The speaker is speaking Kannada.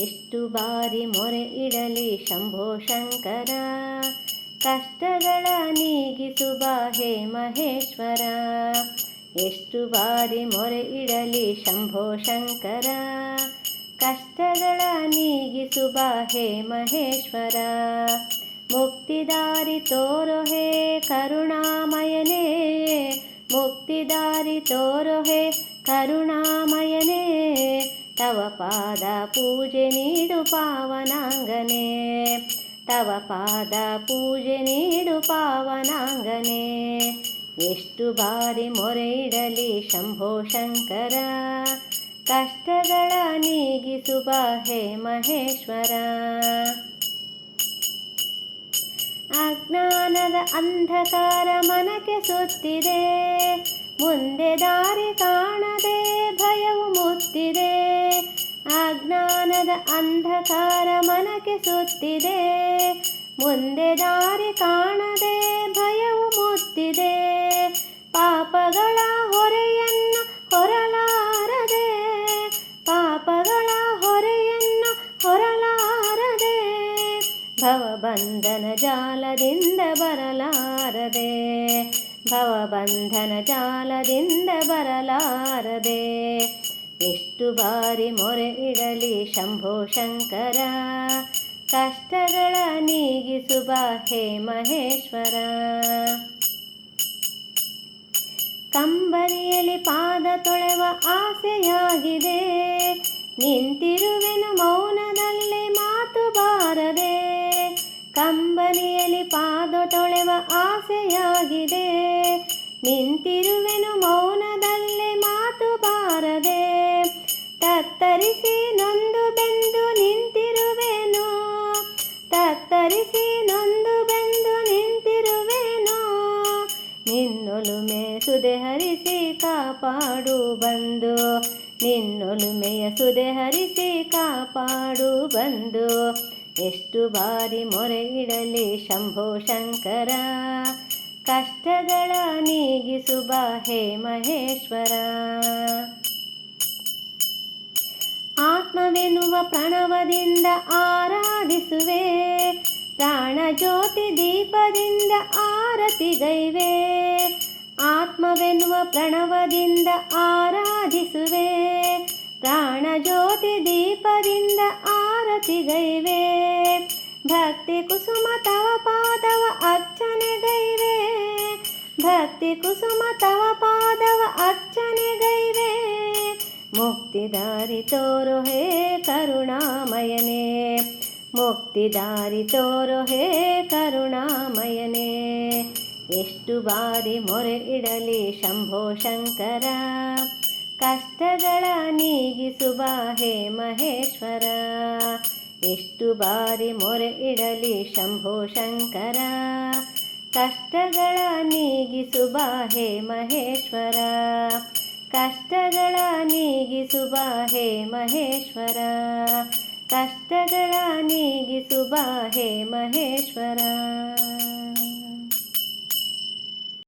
ಎಷ್ಟು ಬಾರಿ ಮೊರೆ ಇಡಲಿ ಶಂಭೋ ಶಂಕರ. ಕಷ್ಟಗಳ ನೀಗಿಸು ಹೇ ಮಹೇಶ್ವರ. ಎಷ್ಟು ಬಾರಿ ಮೊರೆ ಇಡಲಿ ಶಂಭೋ ಶಂಕರ. ಕಷ್ಟಗಳ ನೀಗಿಸು ಹೇ ಮಹೇಶ್ವರ. ಮುಕ್ತಿದಾರಿ ತೋರೋ ಹೇ ಕರುಣಾಮಯನೇ. ಮುಕ್ತಿದಾರಿ ತೋರೋ ಹೇ ಕರುಣಾಮಯನೇ. ತವ ಪಾದ ಪೂಜೆ ನೀಡು ಪಾವನಾಂಗನೆ. ತವ ಪಾದ ಪೂಜೆ ನೀಡು ಪಾವನಾಂಗನೆ. ಎಷ್ಟು ಬಾರಿ ಮೊರೆ ಇಡಲಿ ಶಂಭೋ ಶಂಕರ. ಕಷ್ಟಗಳ ನೀಗಿಸುವ ಹೇ ಮಹೇಶ್ವರ. ಅಜ್ಞಾನದ ಅಂಧಕಾರ ಮನಕ್ಕೆ ಸುತ್ತಿದೆ. ಮುಂದೆ ದಾರಿ ಕಾಣದೆ ಅಂಧಕಾರ ಮನಕ್ಕೆ ಸುತ್ತಿದೆ. ಮುಂದೆ ದಾರಿ ಕಾಣದೆ ಭಯವು ಮುತ್ತಿದೆ. ಪಾಪಗಳ ಹೊರೆಯನ್ನು ಹೊರಲಾರದೆ. ಪಾಪಗಳ ಹೊರೆಯನ್ನು ಹೊರಲಾರದೆ. ಭವಬಂಧನ ಜಾಲದಿಂದ ಬರಲಾರದೆ. ಭವಬಂಧನ ಜಾಲದಿಂದ ಬರಲಾರದೆ. ಎಷ್ಟು ಬಾರಿ ಮೊರೆ ಇಡಲಿ ಶಂಭೋ ಶಂಕರ. ಕಷ್ಟಗಳ ನೀಗಿಸುವ ಹೇ ಮಹೇಶ್ವರ. ಕಂಬರಿಯಲ್ಲಿ ಪಾದ ತೊಳೆವ ಆಸೆಯಾಗಿದೆ. ನಿಂತಿರುವೆನು ಮೌನದಲ್ಲಿ ಮಾತು ಬಾರದೆ. ಕಂಬನಿಯಲ್ಲಿ ಪಾದ ತೊಳೆವ ಆಸೆಯಾಗಿದೆ. ನಿಂತಿರುವೆನು ಹರಿಸಿ ಕಾಪಾಡು ಬಂದು. ನಿನ್ನೊಲುಮೆಯ ಸುದೆ ಹರಿಸಿ ಕಾಪಾಡು ಬಂದು. ಎಷ್ಟು ಬಾರಿ ಮೊರೆ ಇಡಲಿ ಶಂಭೋ ಶಂಕರ. ಕಷ್ಟಗಳ ನೀಗಿಸುವ ಹೇ ಮಹೇಶ್ವರ. ಆತ್ಮವೆನ್ನುವ ಪ್ರಣವದಿಂದ ಆರಾಧಿಸುವೆ. ಪ್ರಾಣ ಜ್ಯೋತಿ ದೀಪದಿಂದ ಆರತಿಗೈವೆ ಪ್ರಣವದಿಂದ ಆರಾಧಿಸುವೆ ಪ್ರಾಣ ಜ್ಯೋತಿ ದೀಪದಿಂದ ಆರತಿಗೈವೆ ಭಕ್ತಿ ಕುಸುಮ ತವ ಪಾದವ ಅರ್ಚನೆಗೈವೆ ಭಕ್ತಿ ಕುಸುಮ ತವ ಪಾದವ ಅರ್ಚನೆಗೈವೆ ಮುಕ್ತಿದಾರಿ ತೋರೋ ಹೇ ಕರುಣಾಮಯನೇ ಮುಕ್ತಿದಾರಿ ತೋರೋ ಹೇ ಕರುಣಾಮಯನೇ ಎಷ್ಟು ಬಾರಿ ಮೊರೆ ಇಡಲಿ ಶಂಭೋ ಶಂಕರ. ಕಷ್ಟಗಳ ನೀಗಿಸುವ ಹೇ ಮಹೇಶ್ವರ. ಎಷ್ಟು ಬಾರಿ ಮೊರೆ ಇಡಲಿ ಶಂಭೋ ಶಂಕರ. ಕಷ್ಟಗಳ ನೀಗಿಸುವ ಹೇ ಮಹೇಶ್ವರ. ಕಷ್ಟಗಳ ನೀಗಿಸುವ ಹೇ ಮಹೇಶ್ವರ. ಕಷ್ಟಗಳ ನೀಗಿಸುವ ಹೇ ಮಹೇಶ್ವರ.